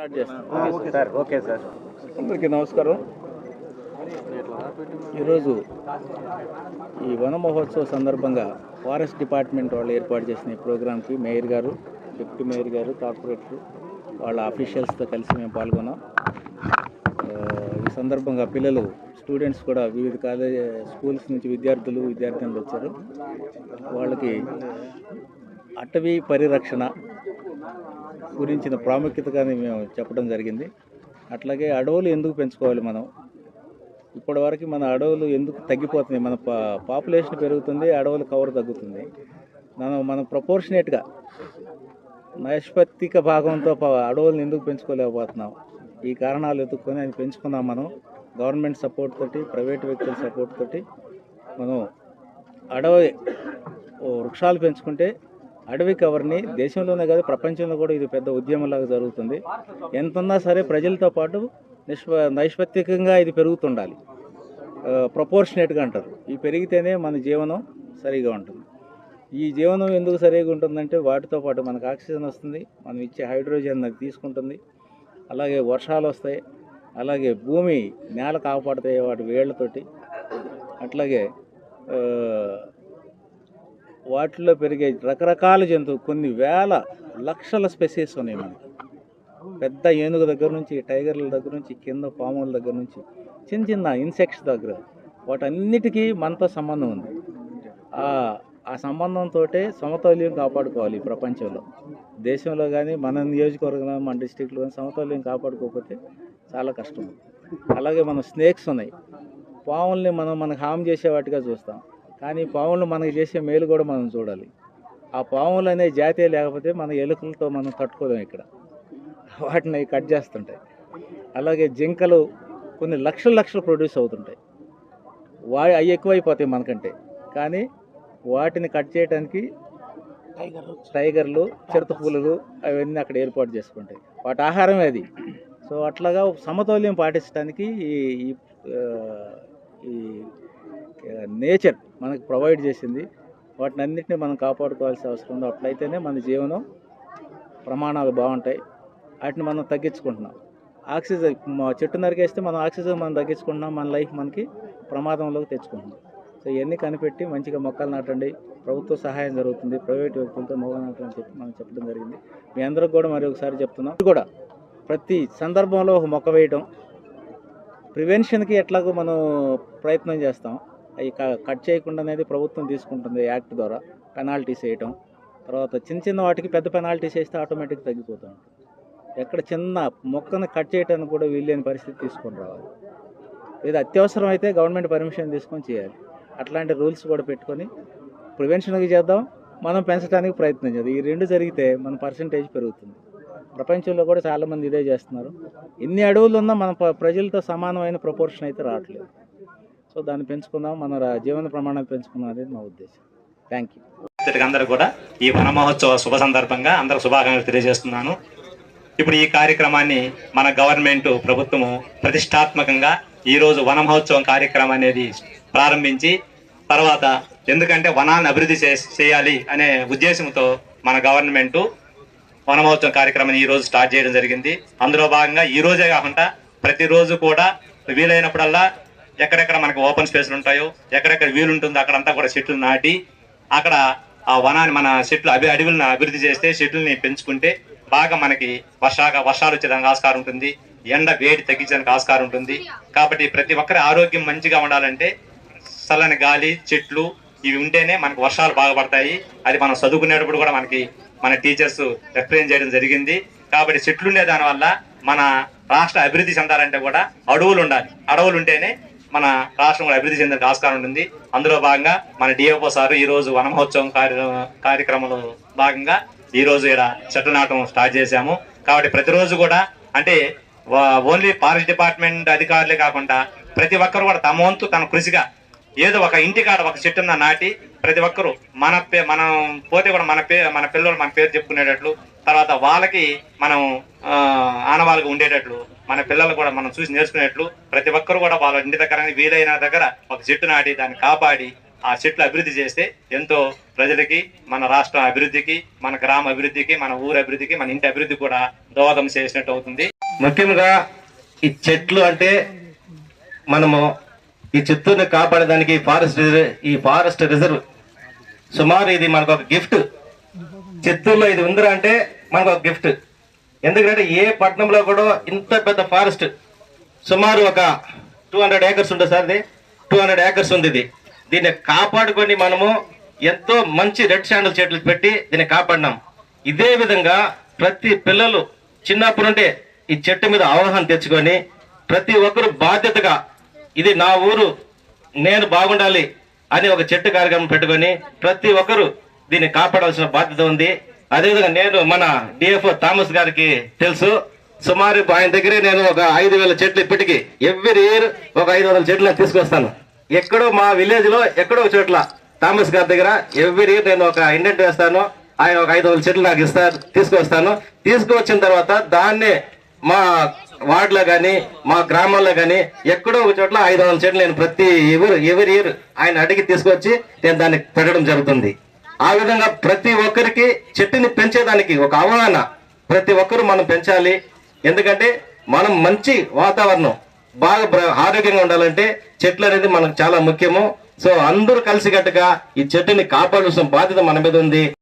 Okay sir. అందరికీ నమస్కారం. ఈరోజు ఈ వన మహోత్సవ సందర్భంగా ఫారెస్ట్ డిపార్ట్మెంట్ వాళ్ళు ఏర్పాటు చేసిన ఈ ప్రోగ్రాంకి మేయర్ గారు డిప్యూటీ మేయర్ గారు కార్పొరేటర్ వాళ్ళ అఫీషియల్స్తో కలిసి మేము పాల్గొన్నాం. ఈ సందర్భంగా పిల్లలు స్టూడెంట్స్ కూడా వివిధ కాలేజ్ స్కూల్స్ నుంచి విద్యార్థులు విద్యార్థినులు వచ్చారు. వాళ్ళకి అటవీ పరిరక్షణ గురించిన ప్రాముఖ్యతగానే మేము చెప్పడం జరిగింది. అట్లాగే అడవులు ఎందుకు పెంచుకోవాలి మనం? ఇప్పటివరకు మన అడవులు ఎందుకు తగ్గిపోతున్నాయి? మన పా పాపులేషన్ పెరుగుతుంది అడవులు కవర్ తగ్గుతుంది. మనం మనం ప్రపోర్షనేట్గా నైష్పత్తిక భాగంతో అడవులను ఎందుకు పెంచుకోలేకపోతున్నాం? ఈ కారణాలు ఎత్తుక్కొని అది పెంచుకున్నాం మనం. గవర్నమెంట్ సపోర్ట్ తోటి ప్రైవేట్ వ్యక్తుల సపోర్ట్ తోటి మనం అడవి వృక్షాలు పెంచుకుంటే అడవి కవర్ని దేశంలోనే కాదు ప్రపంచంలో కూడా ఇది పెద్ద ఉద్యమంలాగా జరుగుతుంది. ఎంత ఉన్నా సరే ప్రజలతో పాటు నిష్ప నైష్పత్తికంగా ఇది పెరుగుతుండాలి. ప్రపోర్షనేట్గా అంటారు. ఈ పెరిగితేనే మన జీవనం సరిగా ఉంటుంది. ఈ జీవనం ఎందుకు సరిగా ఉంటుందంటే వాటితో పాటు మనకు ఆక్సిజన్ వస్తుంది మనం ఇచ్చే హైడ్రోజన్ అది తీసుకుంటుంది. అలాగే వర్షాలు వస్తాయి అలాగే భూమి నేల కాపాడుతాయి వాటి వేళ్ళతోటి అట్లాగే వాటిలో పెరిగే రకరకాల జంతువు కొన్ని వేల లక్షల స్పెసీస్ ఉన్నాయి మనకి. పెద్ద ఏనుగు దగ్గర నుంచి టైగర్ల దగ్గర నుంచి కింద పాముల దగ్గర నుంచి చిన్న చిన్న ఇన్సెక్ట్స్ దగ్గర. వాటన్నిటికీ మనతో సంబంధం ఉంది. ఆ సంబంధంతో సమతౌల్యం కాపాడుకోవాలి ఈ ప్రపంచంలో. దేశంలో కానీ మన నియోజకవర్గంలో మన డిస్టిక్లో కానీ సమతౌల్యం కాపాడుకోకపోతే చాలా కష్టం. అలాగే మన స్నేక్స్ ఉన్నాయి. పాముల్ని మనం మనకు హామ్ చేసే వాటిగా చూస్తాం. కానీ పాములు మనకి చేసే మేలు కూడా మనం చూడాలి. ఆ పాములు అనే జాతే లేకపోతే మన ఎలుకలతో మనం తట్టుకోలేం ఇక్కడ. వాటిని కట్ చేస్తుంటాయి. అలాగే జింకలు కొన్ని లక్షల లక్షలు ప్రొడ్యూస్ అవుతుంటాయి. వా అవి ఎక్కువైపోతాయి మనకంటే. కానీ వాటిని కట్ చేయడానికి టైగర్లు చిరుతపులులు అవన్నీ అక్కడ ఏర్పాటు చేసుకుంటాయి. వాటి ఆహారమే అది. సో అట్లాగా సమతౌల్యం పాటించడానికి ఈ ఈ నేచర్ మనకు ప్రొవైడ్ చేసింది. వాటిని అన్నింటినీ మనం కాపాడుకోవాల్సిన అవసరం ఉంది. అట్లయితేనే మన జీవనం ప్రమాణాలు బాగుంటాయి. వాటిని మనం తగ్గించుకుంటున్నాం. ఆక్సిజన్ చెట్టు నరికేస్తే మనం ఆక్సిజన్ మనం తగ్గించుకుంటున్నాం. మన లైఫ్ మనకి ప్రమాదంలోకి తెచ్చుకుంటున్నాం సో ఇవన్నీ కనిపెట్టి మంచిగా మొక్కలు నాటండి. ప్రభుత్వ సహాయం జరుగుతుంది. ప్రైవేట్ వ్యక్తులతో మొక్కలు నాటండి అని చెప్పి మనం చెప్పడం జరిగింది. మీ అందరికి కూడా మరి ఒకసారి చెప్తున్నాం. ఇది కూడా ప్రతి సందర్భంలో ఒక మొక్క వేయటం ప్రివెన్షన్కి ఎట్లాగో మనం ప్రయత్నం చేస్తాం. అవి క- కట్ చేయకుండా అనేది ప్రభుత్వం తీసుకుంటుంది యాక్ట్ ద్వారా పెనాల్టీస్ వేయటం తర్వాత చిన్న చిన్న వాటికి పెద్ద పెనాల్టీస్ వేస్తే ఆటోమేటిక్ తగ్గిపోతూ ఉంటుంది. ఎక్కడ చిన్న మొక్కను కట్ చేయడానికి కూడా వీల్లేని పరిస్థితి తీసుకొని రావాలి. ఇది అత్యవసరం అయితే గవర్నమెంట్ పర్మిషన్ తీసుకొని చేయాలి. అట్లాంటి రూల్స్ కూడా పెట్టుకొని ప్రివెన్షన్కి చేద్దాం. మనం పెంచడానికి ప్రయత్నం చేద్దాం. ఈ రెండు జరిగితే మన పర్సంటేజ్ పెరుగుతుంది. ప్రపంచంలో కూడా చాలామంది ఇదే చేస్తున్నారు. ఇన్ని అడవులు ఉన్నా మన ప్రజలతో సమానమైన ప్రపోర్షన్ అయితే రావట్లేదు. సో దాన్ని పెంచుకుందాం మన జీవన ప్రమాణాన్ని పెంచుకుందాం అనేది మా ఉద్దేశం. థ్యాంక్ యూ అందరూ కూడా ఈ వన మహోత్సవ శుభ సందర్భంగా అందరూ శుభాకాంక్షలు తెలియజేస్తున్నాను. ఇప్పుడు ఈ కార్యక్రమాన్ని మన గవర్నమెంట్ ప్రభుత్వము ప్రతిష్టాత్మకంగా ఈరోజు వన మహోత్సవం కార్యక్రమం అనేది ప్రారంభించి తర్వాత ఎందుకంటే వనాన్ని అభివృద్ధి చేయాలి అనే ఉద్దేశంతో మన గవర్నమెంట్ వన మహోత్సవం కార్యక్రమాన్ని ఈ రోజు స్టార్ట్ చేయడం జరిగింది. అందులో భాగంగా ఈ రోజే కాకుండా ప్రతిరోజు కూడా వీలైనప్పుడల్లా ఎక్కడెక్కడ మనకు ఓపెన్ స్పేస్లు ఉంటాయో ఎక్కడెక్కడ వీలుంటుందో అక్కడంతా కూడా చెట్లు నాటి అక్కడ ఆ వనాన్ని మన చెట్లు అభి అడవులను అభివృద్ధి చేస్తే చెట్లని పెంచుకుంటే బాగా మనకి వర్షాగా వర్షాలు వచ్చేదానికి ఆస్కారం ఉంటుంది. ఎండ వేడి తగ్గించడానికి ఆస్కారం ఉంటుంది. కాబట్టి ప్రతి ఒక్కరి ఆరోగ్యం మంచిగా ఉండాలంటే చల్లని గాలి చెట్లు ఇవి ఉంటేనే మనకు వర్షాలు బాగా పడతాయి. అది మనం చదువుకునేటప్పుడు కూడా మనకి మన టీచర్స్ ఎక్స్ప్లెయిన్ చేయడం జరిగింది. కాబట్టి చెట్లు ఉండే దానివల్ల మన రాష్ట్ర అభివృద్ధి చెందాలంటే కూడా అడవులు ఉండాలి. అడవులు ఉంటేనే మన రాష్ట్రం కూడా అభివృద్ధి చెందడానికి ఆస్కారం ఉంటుంది. అందులో భాగంగా మన డిఎఫ్ఓ సార్ ఈ రోజు వన మహోత్సవం కార్య కార్యక్రమంలో భాగంగా ఈ రోజు ఇక్కడ చెట్ల నాటం స్టార్ట్ చేశాము. కాబట్టి ప్రతిరోజు కూడా అంటే ఓన్లీ ఫారెస్ట్ డిపార్ట్మెంట్ అధికారులే కాకుండా ప్రతి ఒక్కరు కూడా తమ వంతు తన కృషిగా ఏదో ఒక ఇంటికాడ ఒక చెట్టున్న నాటి ప్రతి ఒక్కరు మన పే మనం పోతే కూడా మన పే మన పిల్లలు మన పేరు చెప్పుకునేటట్లు తర్వాత వాళ్ళకి మనం ఆనవాళ్ళకి ఉండేటట్లు మన పిల్లలు కూడా మనం చూసి నేర్చుకునేట్లు ప్రతి ఒక్కరు కూడా వాళ్ళ ఇంటి దగ్గర వీలైన దగ్గర ఒక చెట్టు నాటి దాన్ని కాపాడి ఆ చెట్లు అభివృద్ధి చేస్తే ఎంతో ప్రజలకి మన రాష్ట్ర అభివృద్ధికి మన గ్రామ అభివృద్ధికి మన ఊరు అభివృద్ధికి మన ఇంటి అభివృద్ధి కూడా దోహదం చేసినట్టు అవుతుంది. ముఖ్యంగా ఈ చెట్లు అంటే మనము ఈ చిత్తూరుని కాపాడడానికి ఫారెస్ట్ రిజర్వ్ ఈ ఫారెస్ట్ రిజర్వ్ సుమారు ఇది మనకు ఒక గిఫ్ట్. చిత్తూరులో ఇది ఉందిరా అంటే మనకు ఒక గిఫ్ట్. ఎందుకంటే ఏ పట్టణంలో కూడా ఇంత పెద్ద ఫారెస్ట్ సుమారు ఒక టూ హండ్రెడ్ ఏకర్స్ ఉంటుంది సార్ ఇది. టూ హండ్రెడ్ ఏకర్స్ ఉంది ఇది. దీన్ని కాపాడుకొని మనము ఎంతో మంచి రెడ్ శాండల్ చెట్లు పెట్టి దీన్ని కాపాడినాం. ఇదే విధంగా ప్రతి పిల్లలు చిన్నప్పటి నుండే ఈ చెట్టు మీద అవగాహన తెచ్చుకొని ప్రతి ఒక్కరు బాధ్యతగా ఇది నా ఊరు నేను బాగుండాలి అని ఒక చెట్టు కార్యక్రమం పెట్టుకొని ప్రతి ఒక్కరు దీన్ని కాపాడాల్సిన బాధ్యత ఉంది. అదేవిధంగా నేను మన డిఎఫ్ఓ థామస్ గారికి తెలుసు. సుమారు ఆయన దగ్గరే నేను ఒక ఐదు వేల చెట్లు ఇప్పటికీ ఎవ్రీ ఇయర్ ఒక ఐదు వందల చెట్లు నేను తీసుకొస్తాను. ఎక్కడో మా విలేజ్లో ఎక్కడో ఒక చోట్ల థామస్ గారి దగ్గర ఎవ్రీ ఇయర్ నేను ఒక ఇండెంట్ వేస్తాను. ఆయన ఒక ఐదు వందల చెట్లు నాకు ఇస్తారు తీసుకొస్తాను. తీసుకువచ్చిన తర్వాత దాన్నే మా వార్డులో కానీ మా గ్రామాల్లో కానీ ఎక్కడో ఒక చోట్ల ఐదు వందల చెట్లు నేను ప్రతి ఎవరు ఎవరి ఇయర్ ఆయన అడిగి తీసుకొచ్చి నేను దాన్ని పెట్టడం జరుగుతుంది. ఆ విధంగా ప్రతి ఒక్కరికి చెట్టుని పెంచేదానికి ఒక అవగాహన ప్రతి ఒక్కరు మనం పెంచాలి. ఎందుకంటే మనం మంచి వాతావరణం బాగా ఆరోగ్యంగా ఉండాలంటే చెట్లు అనేది మనకు చాలా ముఖ్యము. సో అందరూ కలిసికట్టుగా ఈ చెట్టుని కాపాడాల్సిన బాధ్యత మన మీద ఉంది.